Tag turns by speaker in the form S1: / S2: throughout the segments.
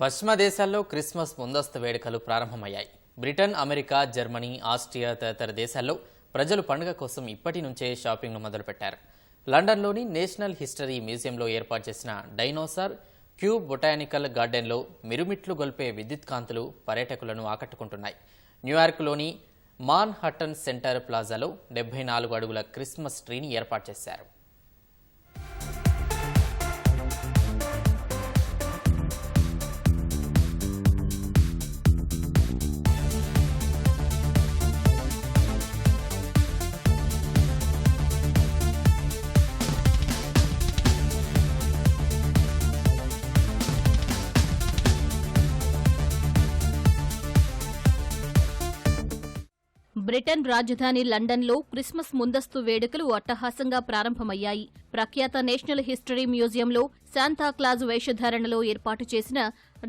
S1: పశ్చిమ దేశాల్లో క్రిస్మస్ ముందస్తు వేడుకలు ప్రారంభమయ్యాయి. బ్రిటన్ అమెరికా జర్మనీ ఆస్ట్రియా తదితర దేశాల్లో ప్రజలు పండుగ కోసం ఇప్పటి నుంచే షాపింగ్ను మొదలుపెట్టారు. లండన్లోని నేషనల్ హిస్టరీ మ్యూజియంలో ఏర్పాటు చేసిన డైనోసార్ క్యూబ్ బొటానికల్ గార్డెన్లో మిరుమిట్లు గొల్పే విద్యుత్ కాంతులు పర్యాటకులను ఆకట్టుకుంటున్నాయి. న్యూయార్క్లోని మాన్ హట్టన్ సెంటర్ ప్లాజాలో డెబ్బై నాలుగు అడుగుల క్రిస్మస్ ట్రీని ఏర్పాటు చేశారు.
S2: బ్రిటన్ రాజధాని లండన్లో క్రిస్మస్ ముందస్తు వేడుకలు అట్టహాసంగా ప్రారంభమయ్యాయి. ప్రఖ్యాత నేషనల్ హిస్టరీ మ్యూజియంలో శాంతాక్లాజ్ వేషధారణలో ఏర్పాటు చేసిన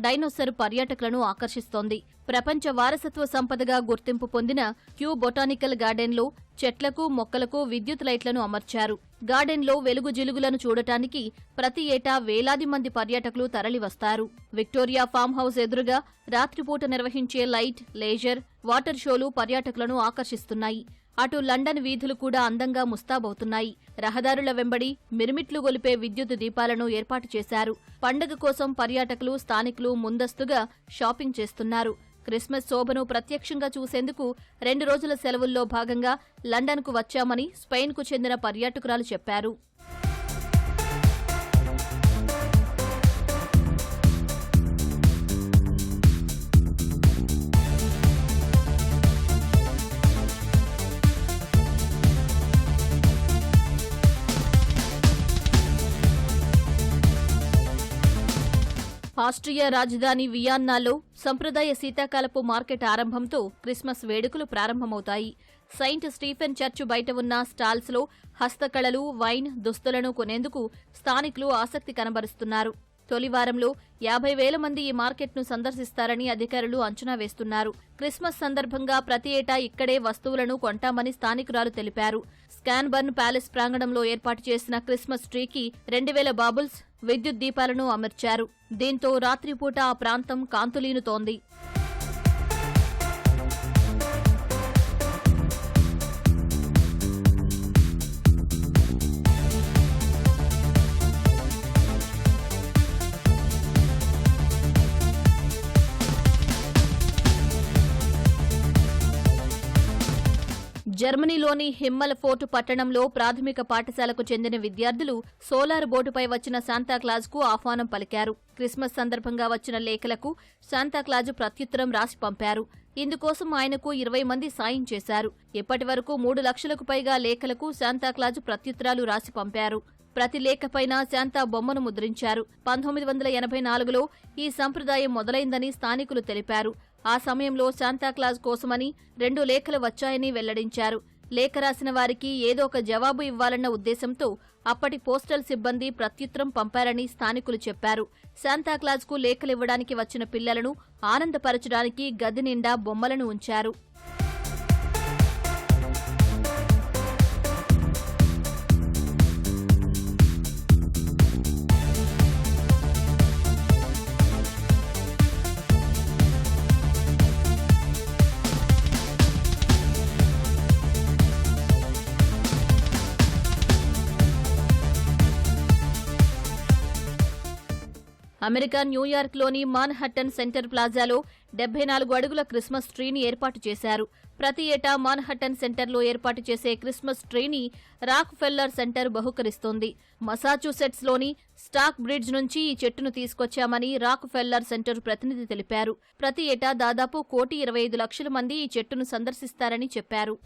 S2: డైనోసర్ పర్యాటకులను ఆకర్షిస్తోంది. ప్రపంచ వారసత్వ సంపదగా గుర్తింపు పొందిన క్యూ బొటానికల్ గార్డెన్లో చెట్లకు మొక్కలకు విద్యుత్ లైట్లను అమర్చారు. గార్డెన్లో వెలుగు జిలుగులను చూడటానికి ప్రతి ఏటా వేలాది మంది పర్యాటకులు తరలివస్తారు. విక్టోరియా ఫామ్ హౌస్ ఎదురుగా రాత్రిపూట నిర్వహించే లైట్ లేజర్ వాటర్ షోలు పర్యాటకులను ఆకర్షిస్తున్నాయి. అటు లండన్ వీధులు కూడా అందంగా ముస్తాబవుతున్నాయి. రహదారుల వెంబడి మిరుమిట్లు గొలిపే విద్యుత్ దీపాలను ఏర్పాటు చేశారు. పండుగ కోసం పర్యాటకులు స్థానికులు ముందస్తుగా షాపింగ్ చేస్తున్నారు. క్రిస్మస్ శోభను ప్రత్యక్షంగా చూసేందుకు రెండు రోజుల సెలవుల్లో భాగంగా లండన్కు వచ్చామని స్పెయిన్కు చెందిన పర్యాటకురాలు చెప్పారు. ఆస్ట్రియా రాజధాని వియాన్నాలో సంప్రదాయ శీతాకాలపు మార్కెట్ ఆరంభంతో క్రిస్మస్ వేడుకలు ప్రారంభమవుతాయి. సెయింట్ స్టీఫెన్ చర్చ్ బయట ఉన్న స్టాల్స్లో హస్తకళలు వైన్ దుస్తులను కొనేందుకు స్థానికులు ఆసక్తి కనబరుస్తున్నారు. తొలి వారంలో యాభై వేల మంది ఈ మార్కెట్ను సందర్శిస్తారని అధికారులు అంచనా వేస్తున్నారు. క్రిస్మస్ సందర్భంగా ప్రతి ఏటా ఇక్కడే వస్తువులను కొంటామని స్థానికురాలు తెలిపారు. స్కాన్బర్న్ ప్యాలెస్ ప్రాంగణంలో ఏర్పాటు చేసిన క్రిస్మస్ ట్రీకి రెండు వేల బాబుల్స్ విద్యుత్ దీపాలను అమర్చారు. దీంతో రాత్రిపూట ఆ ప్రాంతం కాంతులీనుతోంది. జర్మనీలోని హిమ్మల్ ఫోర్ట్ పట్టణంలో ప్రాథమిక పాఠశాలకు చెందిన విద్యార్థులు సోలార్ బోటుపై వచ్చిన శాంతాక్లాజ్కు ఆహ్వానం పలికారు. క్రిస్మస్ సందర్భంగా వచ్చిన లేఖలకు శాంతాక్లాజు ప్రత్యుత్తరం రాసి పంపారు. ఇందుకోసం ఆయనకు ఇరవై మంది సాయం చేశారు. ఇప్పటి వరకు మూడు లక్షలకు పైగా లేఖలకు శాంతాక్లాజు ప్రత్యుత్తరాలు రాసి పంపారు. ప్రతి లేఖపైన శాంతా బొమ్మను ముద్రించారు. పంతొమ్మిది వందల ఎనభై నాలుగులో ఈ సంప్రదాయం మొదలైందని స్థానికులు తెలిపారు. ఆ సమయంలో శాంతాక్లాజ్ కోసమని రెండు లేఖలు వచ్చాయని వెల్లడించారు. లేఖ రాసిన వారికి ఏదో ఒక జవాబు ఇవ్వాలన్న ఉద్దేశంతో అప్పటి పోస్టల్ సిబ్బంది ప్రత్యుత్తరం పంపారని స్థానికులు చెప్పారు. శాంతాక్లాజ్కు లేఖలివ్వడానికి వచ్చిన పిల్లలను ఆనందపరచడానికి గది నిండా బొమ్మలను ఉంచారు. అమెరికా న్యూయార్క్లోని మాన్హట్టన్ సెంటర్ ప్లాజాలో డెబ్బై నాలుగు అడుగుల క్రిస్మస్ ట్రీని ఏర్పాటు చేశారు. ప్రతి ఏటా మాన్హట్టన్ సెంటర్లో ఏర్పాటు చేసే క్రిస్మస్ ట్రీని రాక్ ఫెల్లర్ సెంటర్ బహుకరిస్తోంది. మసాచ్యూసెట్స్లోని స్టాక్ బ్రిడ్జ్ నుంచి ఈ చెట్టును తీసుకొచ్చామని రాక్ ఫెల్లర్ సెంటర్ ప్రతినిధి తెలిపారు. ప్రతి ఏటా దాదాపు కోటి ఇరవై ఐదు లక్షల మంది ఈ చెట్టును సందర్శిస్తారని చెప్పారు.